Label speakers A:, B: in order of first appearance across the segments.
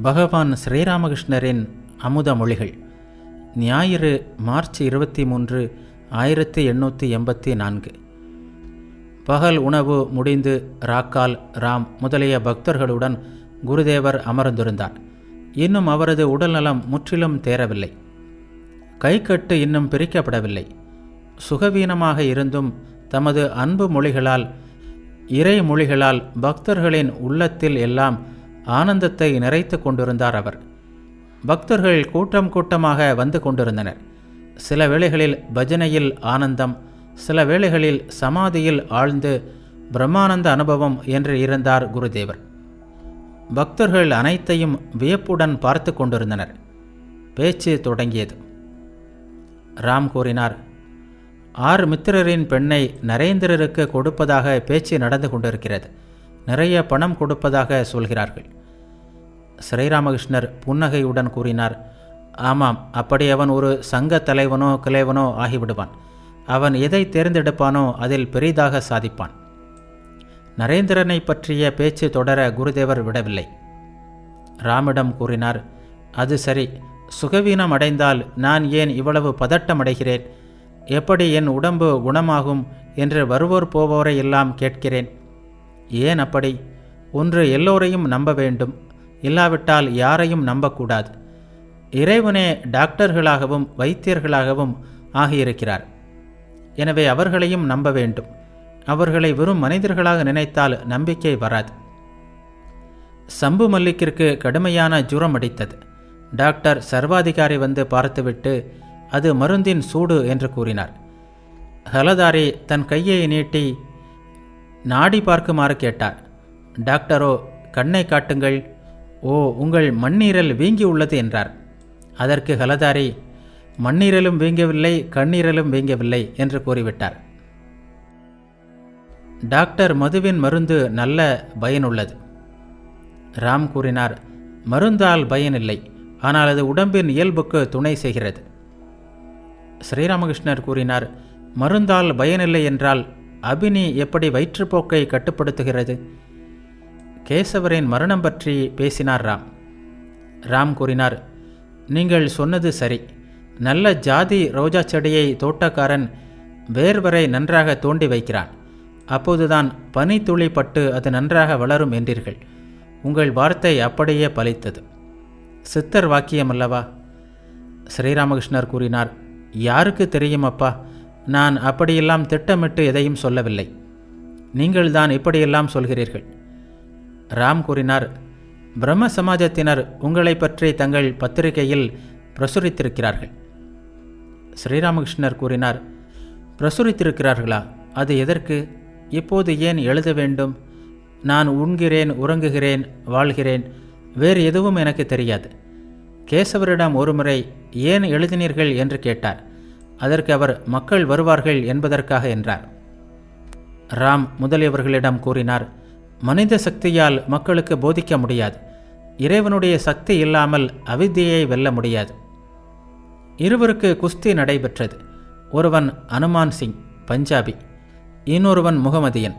A: பகவான் ஸ்ரீராமகிருஷ்ணரின் அமுத மொழிகள். ஞாயிறு மார்ச் இருபத்தி மூன்று ஆயிரத்தி எண்ணூற்றி எண்பத்தி நான்கு. பகல் உணவு முடிந்து ராக்கால் ராம் முதலிய பக்தர்களுடன் குருதேவர் அமர்ந்திருந்தார். இன்னும் அவரது உடல்நலம் முற்றிலும் தேரவில்லை கைக்கட்டு இன்னும் பிரிக்கப்படவில்லை. சுகவீனமாக இருந்தும் தமது அன்பு மொழிகளால் இறை மொழிகளால் பக்தர்களின் உள்ளத்தில் எல்லாம் ஆனந்தத்தை நிறைத்து கொண்டிருந்தார் அவர். பக்தர்கள் கூட்டம் கூட்டமாக வந்து கொண்டிருந்தனர். சில வேளைகளில் பஜனையில் ஆனந்தம் சில வேளைகளில் சமாதியில் ஆழ்ந்து பிரம்மானந்த அனுபவம் என்று இருந்தார் குருதேவர். பக்தர்கள் அனைத்தையும் வியப்புடன் பார்த்து கொண்டிருந்தனர். பேச்சு தொடங்கியது. ராம் கூறினார் ஆறு மித்திரரின் பெண்ணை நரேந்திரருக்கு கொடுப்பதாக பேச்சு நடந்து கொண்டிருக்கிறது. நிறைய பணம் கொடுப்பதாக சொல்கிறார்கள். ஸ்ரீராமகிருஷ்ணர் புன்னகையுடன் கூறினார் ஆமாம் அப்படி அவன் ஒரு சங்க தலைவனோ கிளைவனோ ஆகிவிடுவான். அவன் எதை தேர்ந்தெடுப்பானோ அதில் பெரிதாக சாதிப்பான். நரேந்திரனை பற்றிய பேச்சு தொடர குருதேவர் விடவில்லை. ராமிடம் கூறினார் அது சரி. சுகவீனம் அடைந்தால் நான் ஏன் இவ்வளவு பதட்டம் அடைகிறேன்? எப்படி என் உடம்பு குணமாகும் என்று வருவோர் போவோரை எல்லாம் கேட்கிறேன். ஏன் அப்படி? ஒன்று எல்லோரையும் நம்ப வேண்டும். இல்லாவிட்டால் யாரையும் நம்பக்கூடாது. இறைவனே டாக்டர்களாகவும் வைத்தியர்களாகவும் ஆகியிருக்கிறார். எனவே அவர்களையும் நம்ப வேண்டும். அவர்களை வெறும் மனிதர்களாக நினைத்தால் நம்பிக்கை வராது. சம்பு மல்லிக்கிற்கு கடுமையான ஜுரம் அடித்தது. டாக்டர் சர்வாதிகாரி வந்து பார்த்துவிட்டு அது மருந்தின் சூடு என்று கூறினார். ஹலதாரி தன் கையை நீட்டி நாடி பார்க்குமாறு கேட்டார். டாக்டரோ கண்ணை காட்டுங்கள் ஓ உங்கள் மண்ணீரல் வீங்கி உள்ளது என்றார். அதற்கு ஹலதாரி மண்ணீரலும் வீங்கவில்லை கண்ணீரலும் வீங்கவில்லை என்று கூறிவிட்டார். டாக்டர் மதுவின் மருந்து நல்ல பயனுள்ளது. ராம் கூறினார் மருந்தால் பயனில்லை ஆனால் அது உடம்பின் இயல்புக்கு துணை செய்கிறது. ஸ்ரீராமகிருஷ்ணர் கூறினார் மருந்தால் பயனில்லை என்றால் அபினி எப்படி வயிற்றுப்போக்கை கட்டுப்படுத்துகிறது? கேசவரின் மரணம் பற்றி பேசினார் ராம். ராம் கூறினார் நீங்கள் சொன்னது சரி. நல்ல ஜாதி ரோஜா செடியை தோட்டக்காரன் வேர்வரை நன்றாக தோண்டி வைக்கிறான். அப்போதுதான் பனி துளி பட்டு அது நன்றாக வளரும் என்றீர்கள். உங்கள் வார்த்தை அப்படியே பலித்தது. சித்தர் வாக்கியம் அல்லவா? ஸ்ரீராமகிருஷ்ணர் கூறினார் யாருக்கு தெரியும் அப்பா? நான் அப்படியெல்லாம் திட்டமிட்டு எதையும் சொல்லவில்லை. நீங்கள்தான் இப்படியெல்லாம் சொல்கிறீர்கள். ராம் கூறினார் பிரம்ம சமாஜத்தினர் உங்களை பற்றி தங்கள் பத்திரிகையில் பிரசுரித்திருக்கிறார்கள். ஸ்ரீராமகிருஷ்ணர் கூறினார் பிரசுரித்திருக்கிறார்களா? அது எதற்கு? இப்போது ஏன் எழுத வேண்டும்? நான் உண்கிறேன் உறங்குகிறேன் வாழ்கிறேன் வேறு எதுவும் எனக்கு தெரியாது. கேசவரிடம் ஒருமுறை ஏன் எழுதினீர்கள்? என்று கேட்டார். அதற்கு அவர் மக்கள் வருவார்கள் என்பதற்காக என்றார். ராம் முதலியவர்களிடம் கூறினார் மனித சக்தியால் மக்களுக்கு போதிக்க முடியாது. இறைவனுடைய சக்தி இல்லாமல் அவித்தியை வெல்ல முடியாது. இருவருக்கு குஸ்தி நடைபெற்றது. ஒருவன் அனுமான் சிங் பஞ்சாபி. இன்னொருவன் முகமதியன்.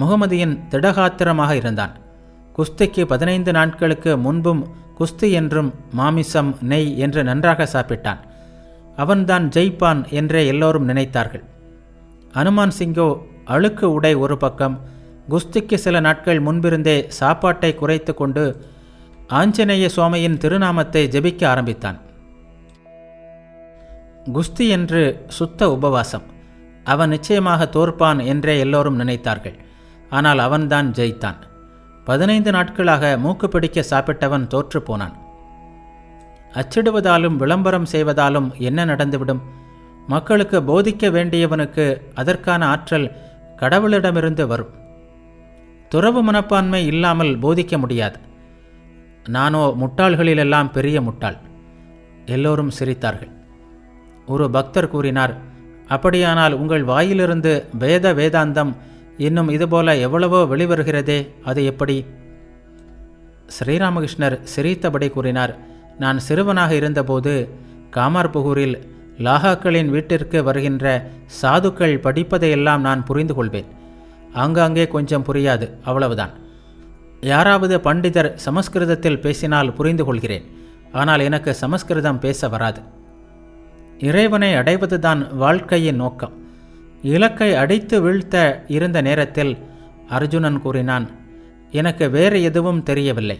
A: முகமதியன் திடகாத்திரமாக இருந்தான். குஸ்திக்கு பதினைந்து நாட்களுக்கு முன்பும் குஸ்தி என்றும் மாமிசம் நெய் என்று நன்றாக சாப்பிட்டான். அவன்தான் ஜெய்பான் என்றே எல்லோரும் நினைத்தார்கள். அனுமான் சிங்கோ அழுக்கு உடை ஒரு பக்கம் குஸ்திக்கு சில நாட்கள் முன்பிருந்தே சாப்பாட்டை குறைத்து கொண்டு ஆஞ்சநேய சுவாமியின் திருநாமத்தை ஜெபிக்க ஆரம்பித்தான். குஸ்தி என்று சுத்த உபவாசம். அவன் நிச்சயமாக தோற்பான் என்றே எல்லோரும் நினைத்தார்கள். ஆனால் அவன்தான் ஜெயித்தான். பதினைந்து நாட்களாக மூக்கு பிடிக்க சாப்பிட்டவன் தோற்று போனான். அச்சிடுவதாலும் விளம்பரம் செய்வதாலும் என்ன நடந்துவிடும்? மக்களுக்கு போதிக்க வேண்டியவனுக்கு அதற்கான ஆற்றல் கடவுளிடமிருந்து வரும். துறவு மனப்பான்மை இல்லாமல் போதிக்க முடியாது. நானோ முட்டாள்களிலெல்லாம் பெரிய முட்டாள். எல்லோரும் சிரித்தார்கள். ஒரு பக்தர் கூறினார் அப்படியானால் உங்கள் வாயிலிருந்து வேத வேதாந்தம் இன்னும் இதுபோல எவ்வளவோ வெளிவருகிறதே அது எப்படி? ஸ்ரீராமகிருஷ்ணர் சிரித்தபடி கூறினார் நான் சிறுவனாக இருந்தபோது காமார்புகூரில் லாகாக்களின் வீட்டிற்கு வருகின்ற சாதுக்கள் படிப்பதையெல்லாம் நான் புரிந்து கொள்வேன் ஆங்காங்கே கொஞ்சம் புரியாது அவ்வளவுதான். யாராவது பண்டிதர் சமஸ்கிருதத்தில் பேசினால் புரிந்து கொள்கிறேன் ஆனால் எனக்கு சமஸ்கிருதம் பேச வராது. இறைவனை அடைவதுதான் வாழ்க்கையின் நோக்கம். இலக்கை அடித்து வீழ்த்த இருந்த நேரத்தில் அர்ஜுனன் கூறினான் எனக்கு வேறு எதுவும் தெரியவில்லை.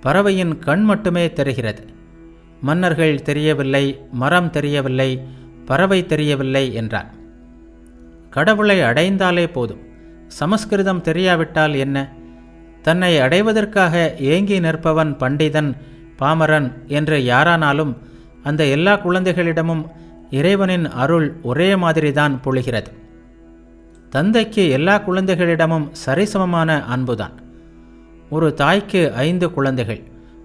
A: பறவையின் கண் மட்டுமே தெரிகிறது. மன்னர்கள் தெரியவில்லை மரம் தெரியவில்லை பறவை தெரியவில்லை என்றான் கடவுளை அடைந்தாலே போதும். சமஸ்கிருதம் தெரியாவிட்டால் என்ன? தன்னை அடைவதற்காக ஏங்கி நிற்பவன் பண்டிதன் பாமரன் என்று யாரானாலும் அந்த எல்லா குழந்தைகளிடமும் இறைவனின் அருள் ஒரே மாதிரிதான் பொழிகிறது. தந்தைக்கு எல்லா குழந்தைகளிடமும் சரிசமமான அன்புதான். ஒரு தாய்க்கு ஐந்து குழந்தைகள்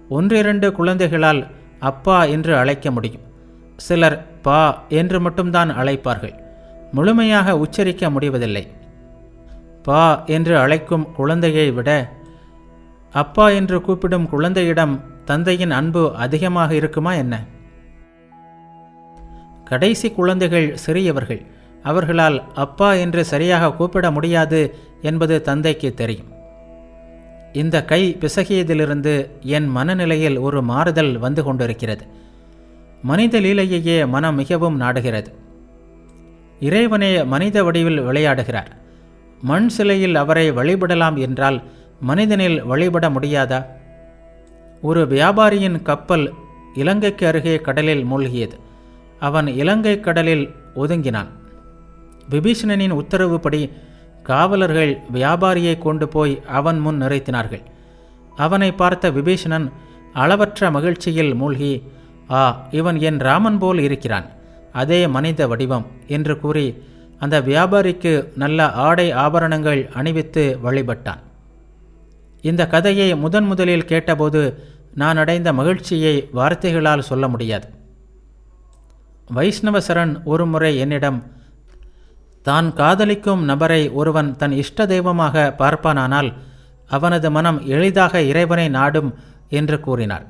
A: ஒன்றிரண்டு குழந்தைகளால் அப்பா என்று அழைக்க முடியும். சிலர் பா என்று மட்டும்தான் அழைப்பார்கள். முழுமையாக உச்சரிக்க முடிவதில்லை. பா என்று அழைக்கும் குழந்தையை விட அப்பா என்று கூப்பிடும் குழந்தையிடம் தந்தையின் அன்பு அதிகமாக இருக்குமா என்ன? கடைசி குழந்தைகள் சிறியவர்கள் அவர்களால் அப்பா என்று சரியாக கூப்பிட முடியாது என்பது தந்தைக்கு தெரியும். இந்த கை பிசகியதிலிருந்து என் மனநிலையில் ஒரு மாறுதல் வந்து கொண்டிருக்கிறது. மனித லீலையையே மனம் மிகவும் நாடுகிறது. இறைவனே மனித வடிவில் விளையாடுகிறார். மண் சிலையில் அவரை வழிபடலாம் என்றால் மனிதனில் வழிபட முடியாதா? ஒரு வியாபாரியின் கப்பல் இலங்கைக்கு அருகே கடலில் மூழ்கியது. அவன் இலங்கை கடலில் ஒதுங்கினான். விபீஷணனின் உத்தரவுப்படி காவலர்கள் வியாபாரியை கொண்டு போய் அவன் முன் நிறுத்தினார்கள். அவனை பார்த்த விபீஷணன் அளவற்ற மகிழ்ச்சியில் மூழ்கி ஆ இவன் என் ராமன் போல் இருக்கிறான். அதே மனித வடிவம் என்று கூறி அந்த வியாபாரிக்கு நல்ல ஆடை ஆபரணங்கள் அணிவித்து வழிபட்டான். இந்த கதையை முதன் முதலில் கேட்டபோது நான் அடைந்த மகிழ்ச்சியை வார்த்தைகளால் சொல்ல முடியாது. வைஷ்ணவசரன் ஒருமுறை என்னிடம் தான் காதலிக்கும் நபரை ஒருவன் தன் இஷ்ட தெய்வமாக பார்ப்பானானால் அவனது மனம் எளிதாக இறைவனை நாடும் என்று கூறினார்.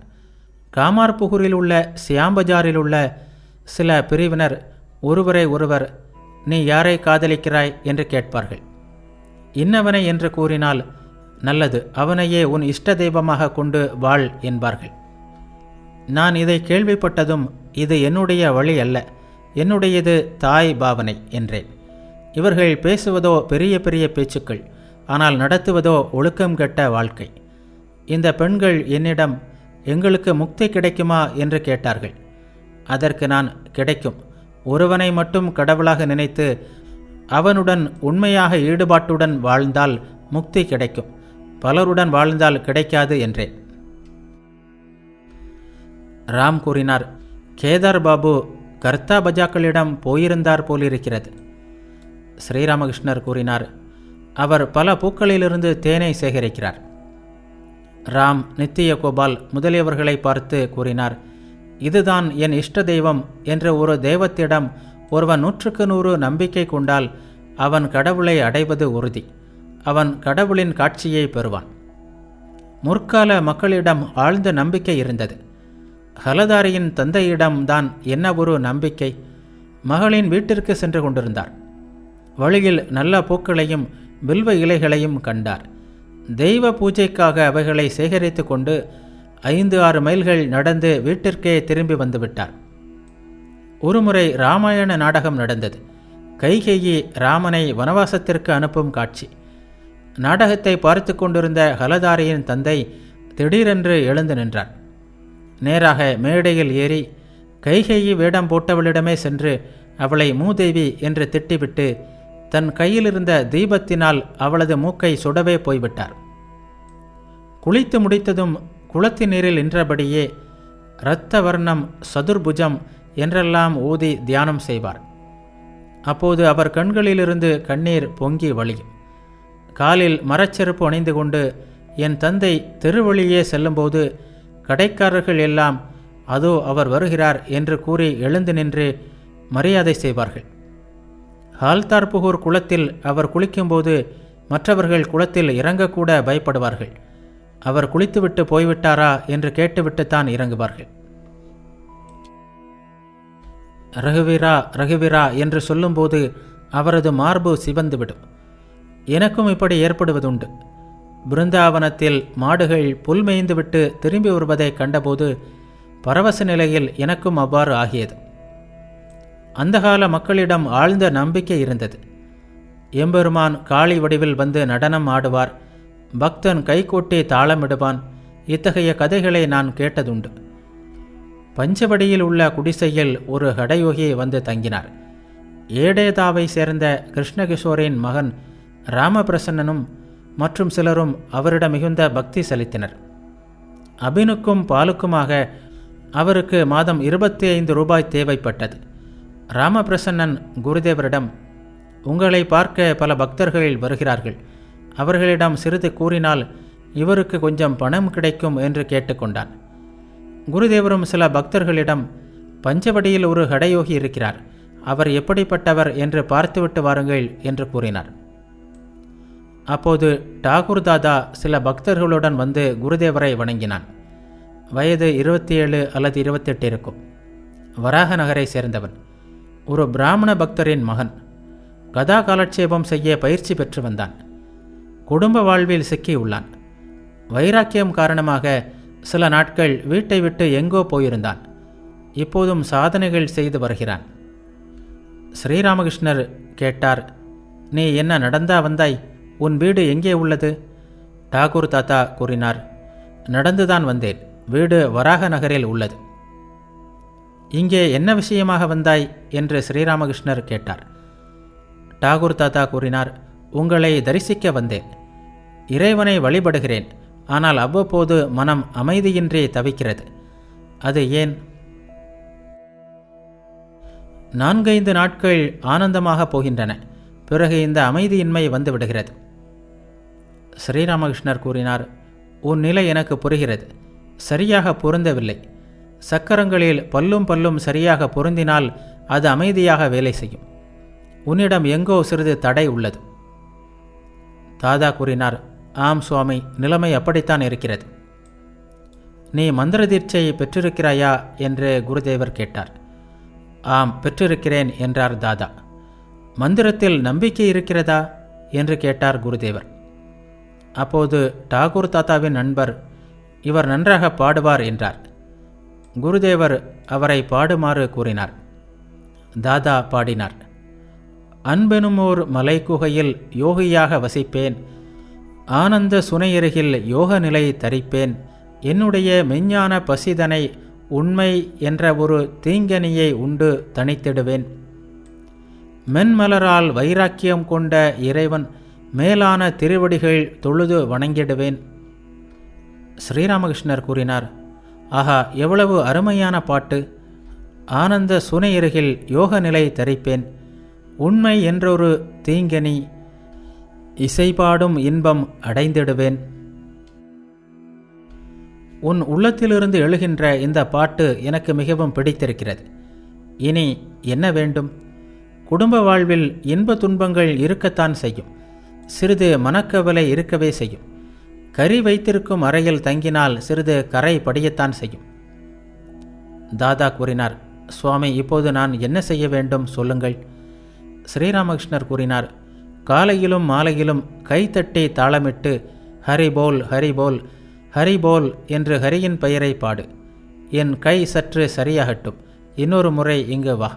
A: காமார்புகூரில் உள்ள சியாம்பஜாரில் உள்ள சில பிரிவினர் ஒருவரை ஒருவர் நீ யாரை காதலிக்கிறாய் என்று கேட்பார்கள். இன்னவனை என்று கூறினால் நல்லது அவனையே உன் இஷ்ட தெய்வமாக கொண்டு வாழ் என்பார்கள். நான் இதை கேள்விப்பட்டதும் இது என்னுடைய வழி அல்ல என்னுடையது தாய் பாவனை என்றேன். இவர்கள் பேசுவதோ பெரிய பெரிய பேச்சுக்கள் ஆனால் நடத்துவதோ ஒழுக்கம் கெட்ட வாழ்க்கை. இந்த பெண்கள் என்னிடம் எங்களுக்கு முக்தி கிடைக்குமா? என்று கேட்டார்கள். அதற்கு நான் கிடைக்கும். ஒருவனை மட்டும் கடவுளாக நினைத்து அவனுடன் உண்மையாக ஈடுபாட்டுடன் வாழ்ந்தால் முக்தி கிடைக்கும். பலருடன் வாழ்ந்தால் கிடைக்காது என்றேன் ராம் கூறினார் கேதார் பாபு கர்த்தா பஜாக்களிடம் போயிருந்தார் போலிருக்கிறது. ஸ்ரீராமகிருஷ்ணர் கூறினார் அவர் பல பூக்களிலிருந்து தேனை சேகரிக்கிறார். ராம் நித்திய கோபால் முதலியவர்களை பார்த்து கூறினார் இதுதான் என் இஷ்ட தெய்வம் என்ற ஒரு தெய்வத்திடம் ஒருவன் நூற்றுக்கு நூறு நம்பிக்கை கொண்டால் அவன் கடவுளை அடைவது உறுதி. அவன் கடவுளின் காட்சியை பெறுவான். முற்கால மக்களிடம் ஆழ்ந்த நம்பிக்கை இருந்தது. ஹலதாரியின் தந்தையிடம்தான் என்ன ஒரு நம்பிக்கை? மகளின் வீட்டிற்கு சென்று கொண்டிருந்தார். வழியில் நல்ல பூக்களையும் வில்வ இலைகளையும் கண்டார். தெய்வ பூஜைக்காக அவைகளை சேகரித்து கொண்டு ஐந்து ஆறு மைல்கள் நடந்து வீட்டிற்கே திரும்பி வந்துவிட்டார். ஒருமுறை ராமாயண நாடகம் நடந்தது. கைகேயி ராமனை வனவாசத்திற்கு அனுப்பும் காட்சி. நாடகத்தை பார்த்து கொண்டிருந்த ஹலதாரியின் தந்தை திடீரென்று எழுந்து நின்றார். நேராக மேடையில் ஏறி கைகேயி வேடம் போட்டவளிடமே சென்று அவளை மூதேவி என்று திட்டிவிட்டு தன் கையிலிருந்த தீபத்தினால் அவளது மூக்கை சுடவே போய்விட்டார். குளித்து முடித்ததும் குளத்து நீரில் நின்றபடியே இரத்த வர்ணம் சதுர்புஜம் என்றெல்லாம் ஊதி தியானம் செய்வார். அப்போது அவர் கண்களிலிருந்து கண்ணீர் பொங்கி வழியும். காலில் மரச்செருப்பு அணிந்து கொண்டு என் தந்தை தெருவழியே செல்லும்போது கடைக்காரர்கள் எல்லாம் அதோ அவர் வருகிறார் என்று கூறி எழுந்து நின்று மரியாதை செய்வார்கள். ஹால்தார்புகூர் குளத்தில் அவர் குளிக்கும்போது மற்றவர்கள் குளத்தில் இறங்கக்கூட பயப்படுவார்கள். அவர் குளித்துவிட்டு போய்விட்டாரா என்று கேட்டுவிட்டுத்தான் இறங்குவார்கள். ரகுவீரா ரகுவீரா என்று சொல்லும்போது அவரது மார்பு சிவந்துவிடும். எனக்கும் இப்படி ஏற்படுவதுண்டு. பிருந்தாவனத்தில் மாடுகள் புல் மேய்ந்துவிட்டு திரும்பி வருவதை கண்டபோது பரவச நிலையில் எனக்கும் அவ்வாறு ஆகியது. அந்த கால மக்களிடம் ஆழ்ந்த நம்பிக்கை இருந்தது. எம்பெருமான் காளி வடிவில் வந்து நடனம் ஆடுவார். பக்தன் கைகொட்டி தாளமிடுவான். இத்தகைய கதைகளை நான் கேட்டதுண்டு. பஞ்சவடியில் உள்ள குடிசையில் ஒரு ஹடயோகி வந்து தங்கினார். ஏடேதாவை சேர்ந்த கிருஷ்ணகிஷோரின் மகன் ராமபிரசன்னனும் மற்றும் சிலரும் அவரிடம் மிகுந்த பக்தி செலுத்தினர். அபினுக்கும் பாலுக்குமாக அவருக்கு மாதம் இருபத்தி ஐந்து ரூபாய் தேவைப்பட்டது. ராமபிரசன்னன் குருதேவரிடம் உங்களை பார்க்க பல பக்தர்கள் வருகிறார்கள். அவர்களிடம் சிறிது கூறினால் இவருக்கு கொஞ்சம் பணம் கிடைக்கும் என்று கேட்டுக்கொண்டான். குருதேவரும் சில பக்தர்களிடம் பஞ்சவடியில் ஒரு ஹடயோகி இருக்கிறார். அவர் எப்படிப்பட்டவர் என்று பார்த்துவிட்டு வாருங்கள் என்று கூறினார். அப்போது டாகூர் தாதா சில பக்தர்களுடன் வந்து குருதேவரை வணங்கினான். வயது இருபத்தி ஏழு அல்லது இருபத்தெட்டு இருக்கும். வராக நகரை சேர்ந்தவன். ஒரு பிராமண பக்தரின் மகன். கதா காலட்சேபம் செய்ய பயிற்சி பெற்று வந்தான். குடும்ப வாழ்வில் சிக்கியுள்ளான். வைராக்கியம் காரணமாக சில நாட்கள் வீட்டை விட்டு எங்கோ போயிருந்தான். இப்போதும் சாதனைகள் செய்து வருகிறான். ஸ்ரீராமகிருஷ்ணர் கேட்டார் நீ என்ன நடந்தா வந்தாய்? உன் வீடு எங்கே உள்ளது? டாகூர் தாத்தா கூறினார் நடந்துதான் வந்தேன். வீடு வராக நகரில் உள்ளது. இங்கே என்ன விஷயமாக வந்தாய்? என்று ஸ்ரீராமகிருஷ்ணர் கேட்டார். டாகூர் தாத்தா கூறினார் உங்களை தரிசிக்க வந்தேன். இறைவனை வழிபடுகிறேன். ஆனால் அவ்வப்போது மனம் அமைதியின்றி தவிக்கிறது. அது ஏன்? நான்கைந்து நாட்கள் ஆனந்தமாக போகின்றன. பிறகு இந்த அமைதியின்மை வந்துவிடுகிறது. ஸ்ரீராமகிருஷ்ணர் கூறினார் உன் நிலை எனக்கு புரிகிறது. சரியாக பொருந்தவில்லை. சக்கரங்களில் பல்லும் பல்லும் சரியாக பொருந்தினால் அது அமைதியாக வேலை செய்யும். உன்னிடம் எங்கோ சிறிது தடை உள்ளது. தாதா கூறினார் ஆம் சுவாமி நிலைமை அப்படித்தான் இருக்கிறது. நீ மந்திர தீட்சையை பெற்றிருக்கிறாயா? என்று குருதேவர் கேட்டார். ஆம் பெற்றிருக்கிறேன் என்றார் தாதா. மந்திரத்தில் நம்பிக்கை இருக்கிறதா? என்று கேட்டார் குருதேவர். அப்போது டாகூர் தாத்தாவின் நண்பர் இவர் நன்றாக பாடுவார் என்றார். குருதேவர் அவரை பாடுமாறு கூறினார். தாதா பாடினார். அன்பெனும் ஓர் மலைக்குகையில் யோகியாக வசிப்பேன். ஆனந்த சுனையருகில் யோக நிலை தரிப்பேன். என்னுடைய மெஞ்ஞான பசிதனை உண்மை என்ற ஒரு தீங்கனியை உண்டு தனித்திடுவேன் மென்மலரால் வைராக்கியம் கொண்ட இறைவன் மேலான திருவடிகள் தொழுது வணங்கிடுவேன். ஸ்ரீராமகிருஷ்ணர் கூறினார் ஆஹா எவ்வளவு அருமையான பாட்டு. ஆனந்த சுனையருகில் யோக நிலை தரிப்பேன். உண்மை என்றொரு தீங்கனி இசைபாடும் இன்பம் அடைந்திடுவேன். உன் உள்ளத்திலிருந்து எழுகின்ற இந்த பாட்டு எனக்கு மிகவும் பிடித்திருக்கிறது. இனி என்ன வேண்டும்? குடும்ப வாழ்வில் இன்ப துன்பங்கள் இருக்கத்தான் செய்யும். சிறிது மனக்கவலை இருக்கவே செய்யும். கறி வைத்திருக்கும் அறையில் தங்கினால் சிறிது கரை படியத்தான் செய்யும். தாதா கூறினார் சுவாமி இப்போது நான் என்ன செய்ய வேண்டும்? சொல்லுங்கள். ஸ்ரீராமகிருஷ்ணர் கூறினார் காலையிலும் மாலையிலும் கைத்தட்டி தாளமிட்டு ஹரி போல் ஹரி போல் ஹரி போல் என்று ஹரியின் பெயரை பாடு. என் கை சற்று சரியாகட்டும். இன்னொரு முறை இங்கு வா.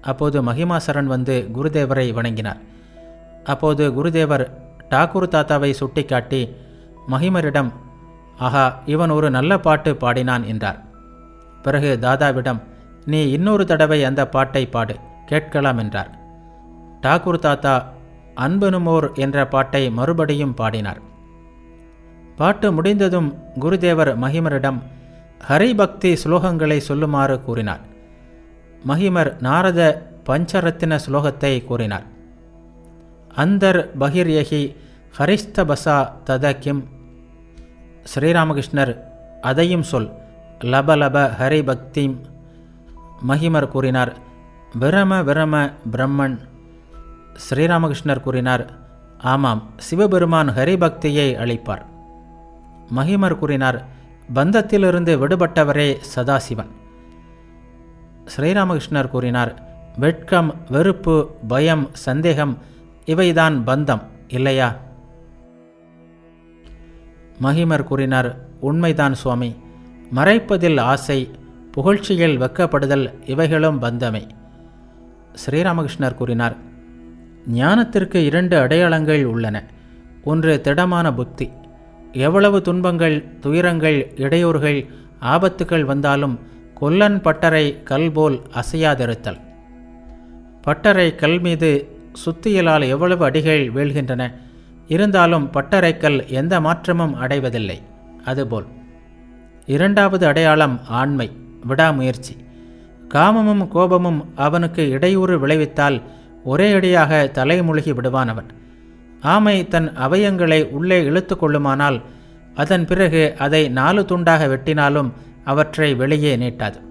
A: அப்போது மகிமாசரன் வந்து குருதேவரை வணங்கினார். அப்போது குருதேவர் டாக்கூர் தாத்தாவை சுட்டிக்காட்டி மகிமரிடம் ஆஹா இவன் ஒரு நல்ல பாட்டு பாடினான் என்றார். பிறகு தாதாவிடம் நீ இன்னொரு தடவை அந்த பாட்டை பாடு கேட்கலாம் என்றார். டாகூர் தாத்தா அன்பனுமோர் என்ற பாட்டை மறுபடியும் பாடினார். பாட்டு முடிந்ததும் குருதேவர் மகிமரிடம் ஹரிபக்தி ஸ்லோகங்களை சொல்லுமாறு கூறினார். மகிமர் நாரத பஞ்சரத்தின ஸ்லோகத்தை கூறினார். அந்தர் பகிர்யகி ஹரிஸ்தபசா தத கிம் ஸ்ரீராமகிருஷ்ணர் அதையும் சொல். லபலப ஹரிபக்திம். மகிமர் கூறினார் பிரம விரம பிரம்மன் ஸ்ரீராமகிருஷ்ணர் கூறினார் ஆமாம் சிவபெருமான் ஹரிபக்தியை அளிப்பார். மகிமர் கூறினார் பந்தத்திலிருந்து விடுபட்டவரே சதாசிவன். ஸ்ரீராமகிருஷ்ணர் கூறினார் வெட்கம் வெறுப்பு பயம் சந்தேகம் இவைதான் பந்தம் இல்லையா? மகிமர் கூறினார் உண்மைதான் சுவாமி மறைப்பதில் ஆசை புகழ்ச்சியில் வெக்கப்படுதல் இவைகளும் பந்தமே. ஸ்ரீராமகிருஷ்ணர் கூறினார் ஞானத்திற்கு இரண்டு அடையாளங்கள் உள்ளன. ஒன்று திடமான புத்தி. எவ்வளவு துன்பங்கள் துயரங்கள் இடையூறுகள் ஆபத்துகள் வந்தாலும் கொல்லன் பட்டறை கல் போல் அசையாதிருத்தல். பட்டறை கல் மீது சுத்தியலால் எவ்வளவு அடிகள் வீழ்கின்றன. இருந்தாலும் பட்டறைக்கல் எந்த மாற்றமும் அடைவதில்லை. அதுபோல். இரண்டாவது அடையாளம் ஆண்மை விடாமுயற்சி. காமமும் கோபமும் அவனுக்கு இடையூறு விளைவித்தால் ஒரே அடியாக தலைமுழுகி விடுவான் அவன் ஆமை தன் அவயங்களை உள்ளே இழுத்து கொள்ளுமானால் அதன் பிறகு அதை நாலு துண்டாக வெட்டினாலும் அவற்றை வெளியே நீட்டாது.